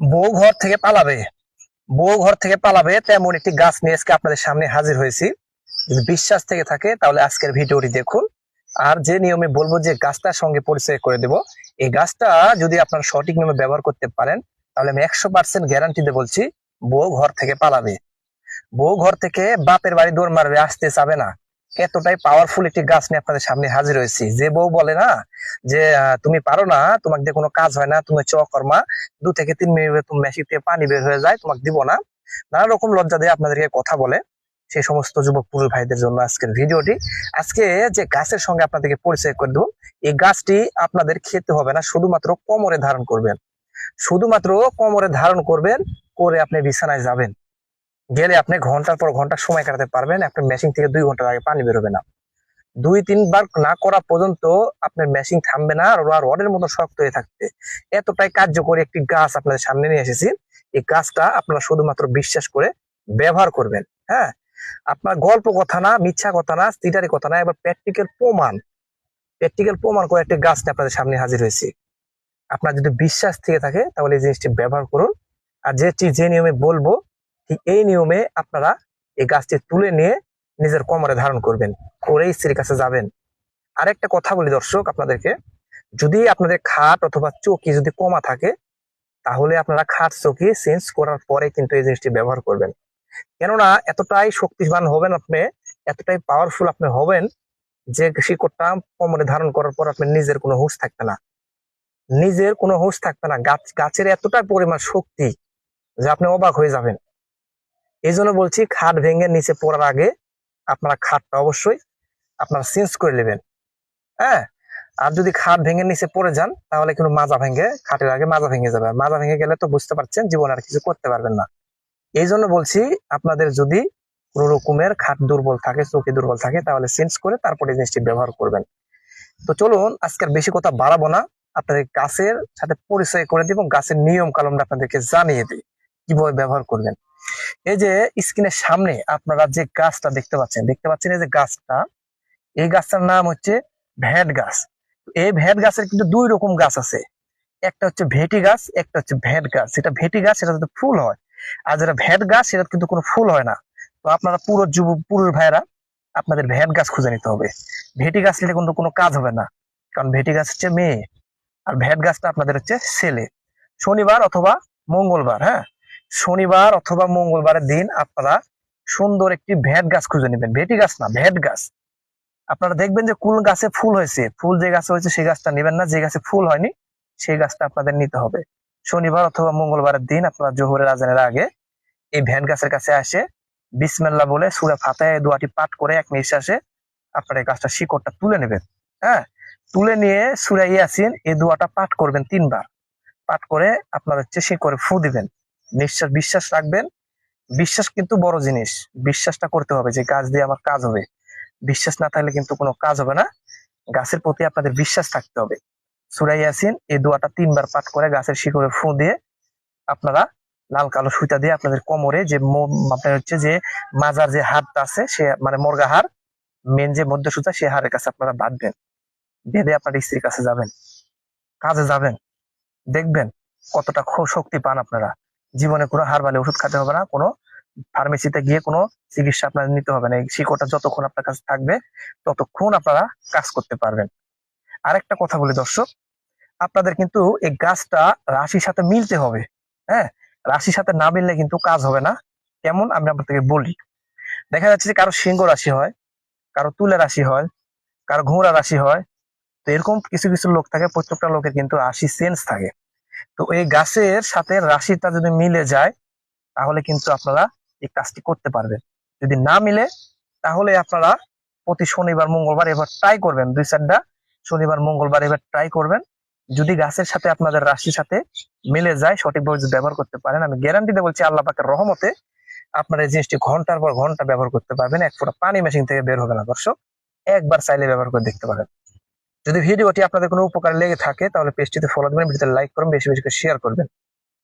বউ ঘর থেকে পালাবে। বউ ঘর থেকে পালাবে তেমন একটি গাছ নিয়ে আজকে আপনাদের সামনে হাজির হয়েছি। যদি বিশ্বাস থেকে থাকে তাহলে আজকের ভিডিওটি দেখুন। আর যে নিয়মে বলব যে গাছটার সঙ্গে পরিচয় করে দেব, এই গাছটা যদি আপনারা সঠিক নিয়মে ব্যবহার করতে পারেন, তাহলে আমি একশো পার্সেন্ট গ্যারান্টিতে বলছি, বউ ঘর থেকে পালাবে। বউ ঘর থেকে বাপের বাড়ি দৌড় মারবে, আসতে চাবে না। এতটাই পাওয়ারফুল একটি গাছ নিয়ে আপনাদের সামনে হাজির হয়েছি। যে বউ বলে না, যে তুমি পারো না, তোমাকে দিয়ে কোনো কাজ হয় না, তুমি চ, কর্মা। দু থেকে তিন মিনিট তুমি মেশিন থেকে পানি বের হয়ে যায়, তোমাকে দিব না। নানা রকম লজ্জা দিয়ে আপনাদেরকে কথা বলে সেই সমস্ত যুবক পুরুষ ভাইদের জন্য আজকের ভিডিওটি। আজকে যে গাছের সঙ্গে আপনাদেরকে পরিচয় করে দেবো, এই গাছটি আপনাদের খেতে হবে না, শুধুমাত্র কোমরে ধারণ করবেন। শুধুমাত্র কোমরে ধারণ করবেন, করে আপনি বিছানায় যাবেন। গেলে আপনি ঘণ্টার পর ঘণ্টা সময় কাটাতে পারবেন। আপনার মেশিন থেকে দুই ঘণ্টার আগে পানি বেরোবে না। দুই, তিনবার না করা পর্যন্ত আপনার মেশিন থামবে না আর রডের মতো শক্ত হয়ে থাকবে। এতটাই কার্যকরী একটি গাছ আপনাদের সামনে নিয়ে এসেছি। এই গাছটা আপনারা শুধুমাত্র বিশ্বাস করে ব্যবহার করবেন হ্যাঁ? আপনার গল্প কথা না, মিথ্যা কথা না স্টিটারি কথা না, এবার প্র্যাকটিক্যাল প্রমাণ। প্র্যাকটিক্যাল প্রমাণ করে একটি গাছ নিয়ে আপনাদের সামনে হাজির হয়েছি। আপনার যদি বিশ্বাস থেকে থাকে, তাহলে এই জিনিসটি ব্যবহার করুন। আর যেটি যে নিয়মে বলব ঠিক এই নিয়মে আপনারা এই গাছটি তুলে নিয়ে নিজের কোমরে ধারণ করবেন করে স্ত্রীর কাছে যাবেন। আরেকটা কথা বলি দর্শক আপনাদেরকে, যদি আপনাদের খাট অথবা চৌকি যদি কমা থাকে, তাহলে আপনারা খাট, চৌকি চেঞ্জ করার পরে কিন্তু এই জিনিসটি ব্যবহার করবেন। কেননা এতটাই শক্তিবান হবেন আপনি, এতটাই পাওয়ারফুল আপনি হবেন যে শিকড়টা কোমরে ধারণ করার পর আপনার নিজের কোনো হুঁশ থাকবে না। নিজের কোনো হুঁশ থাকবে না। গাছ, গাছের এতটাই পরিমাণ শক্তি যে আপনি অবাক হয়ে যাবেন। এই জন্য বলছি খাট ভেঙে নিচে পড়ার আগে আপনারা খাটটা অবশ্যই আপনারা চেঞ্জ করে নেবেন। হ্যাঁ? আর যদি খাট ভেঙে নিচে পড়ে যান, তাহলে কিন্তু মাজা ভেঙে খাটের আগে মাজা ভেঙে যাবে। মাজা ভেঙে গেলে তো বুঝতে পারছেন, জীবন আর কিছু করতে পারবেন না। এই জন্য বলছি আপনাদের যদি কোনো রকমের খাট দুর্বল থাকে চোখে দুর্বল থাকে, তাহলে চেঞ্জ করে তারপরে জিনিসটি ব্যবহার করবেন। তো চলুন আজকের বেশি কথা বাড়াবো না। আপনাদের গাছের সাথে পরিচয় করে দিব, গাছের নিয়ম কালমটা আপনাদেরকে জানিয়ে দিই। কীভাবে ব্যবহার করবেন? এই যে স্ক্রিনের সামনে আপনারা যে গাছটা দেখতে পাচ্ছেন দেখতে পাচ্ছেন এই যে গাছটা? এই গাছটার নাম হচ্ছে ভ্যাট গাছ। এই ভ্যাট গাছের কিন্তু দুই রকম গাছ আছে। একটা হচ্ছে ভেটি গাছ, একটা হচ্ছে ভ্যাট গাছ। যেটা ভেটি গাছ, সেটা কিন্তু ফুল হয়, আর যেটা ভ্যাট গাছ, সেটা কিন্তু কোনো ফুল হয় না। তো আপনারা পুরো যুব পুরুষ ভাইরা আপনাদের ভ্যাট গাছ খুঁজে নিতে হবে। ভেটি গাছ নিলে কিন্তু কোনো কাজ হবে না, কারণ ভেটি গাছ হচ্ছে মেয়ে, আর ভ্যাট গাছটা আপনাদের হচ্ছে ছেলে। শনিবার অথবা মঙ্গলবার হ্যাঁ? শনিবার অথবা মঙ্গলবারের দিন আপনারা সুন্দর একটি ভ্যাট গাছ খুঁজে নেবেন। ভেটি গাছ না ভ্যাট গাছ। আপনারা দেখবেন যে কোন গাছে ফুল হয়েছে। ফুল যে গাছে হয়েছে সেই গাছটা নেবেন না, যে গাছে ফুল হয়নি সেই গাছটা আপনাদের নিতে হবে। শনিবার অথবা মঙ্গলবারের দিন আপনারা জোহরের আজানের আগে এই ভ্যাট গাছের কাছে আসে বিসমেল্লা বলে সুরে ফাতায় দোয়াটি পাঠ করে এক নিঃশ্বাসে আপনারা এই গাছটা শিকড়টা তুলে নেবেন। হ্যাঁ? তুলে নিয়ে সুরা ইয়াসিন এই দোয়াটা পাঠ করবেন তিনবার। পাঠ করে আপনার হচ্ছে শিকড়ে ফু দিবেন। নিঃশ্বাস, বিশ্বাস রাখবেন। বিশ্বাস কিন্তু বড় জিনিস। বিশ্বাসটা করতে হবে যে গাছ দিয়ে আমার কাজ হবে। বিশ্বাস না থাকলে কিন্তু কোনো কাজ হবে না। গাছের প্রতি আপনাদের বিশ্বাস থাকতে হবে। সুরাই ইয়াসিন এই দোয়াটা তিনবার পাঠ করে গাছের শিকড়ে ফুঁ দিয়ে আপনারা লাল কালো সুতা দিয়ে আপনাদের কোমরে যে আপনার হচ্ছে যে মাজার যে হাড়টা আছে, সে মানে মর্গা হাড় মেন যে মধ্য সুতা, সে হাড়ের কাছে আপনারা বাঁধবেন বেঁধে আপনার স্ত্রীর কাছে যাবেন। কাজে যাবেন। দেখবেন কতটা শক্তি পান আপনারা। জীবনে কোনো হারবালে ওষুধ খেতে হবে না, কোনো ফার্মেসিতে গিয়ে কোনো চিকিৎসা আপনার নিতে হবে না। এই শিকড়টা যতক্ষণ আপনার কাছে থাকবে, ততক্ষণ আপনারা কাজ করতে পারবেন। আরেকটা কথা বলি দর্শক, আপনাদের কিন্তু এই গাছটা রাশির সাথে মিলতে হবে হ্যাঁ? রাশির সাথে না মিললে কিন্তু কাজ হবে না। কেমন? আমি আপনাদেরকে বলি। দেখা যাচ্ছে যে কারও সিংহ রাশি হয়, কারও তুলে রাশি হয়, কারও ঘোড়া রাশি হয়। তো এরকম কিছু কিছু লোক থাকে, প্রত্যেকটা লোকের কিন্তু রাশি সেন্স থাকে। তো এই গাছের সাথে রাশিটা যদি মিলে যায়, তাহলে কিন্তু আপনারা এই কাজটি করতে পারবেন। যদি না মিলে, তাহলে আপনারা প্রতি শনিবার, মঙ্গলবার এবার ট্রাই করবেন। দুই চারটা শনিবার, মঙ্গলবার এবার ট্রাই করবেন। যদি গাছের সাথে আপনাদের রাশির সাথে মিলে যায়, সঠিকভাবে যদি ব্যবহার করতে পারেন, আমি গ্যারান্টিতে বলছি আল্লাহ পাকের রহমতে আপনারা এই জিনিসটি ঘণ্টার পর ঘণ্টা ব্যবহার করতে পারবেন। এক ফোটা পানি মেশিন থেকে বের হবে না, দর্শক। একবার চাইলে ব্যবহার করে দেখতে পারেন। যদি ভিডিওটি আপনাদের কোনো উপকার লেগে থাকে, তাহলে পেজটিতে ফলো দেবেন, ভিডিওতে লাইক করবেন, বেশি বেশি করে শেয়ার করবেন।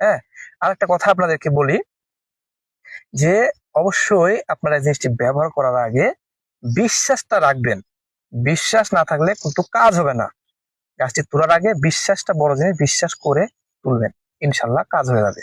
হ্যাঁ আরেকটা কথা আপনাদেরকে বলি যে অবশ্যই আপনারা এই জিনিসটি ব্যবহার করার আগে বিশ্বাসটা রাখবেন। বিশ্বাস না থাকলে কিন্তু কাজ হবে না। গাছটি তোলার আগে বিশ্বাসটা বড় জিনিস, বিশ্বাস করে তুলবেন। ইনশাল্লাহ কাজ হয়ে যাবে।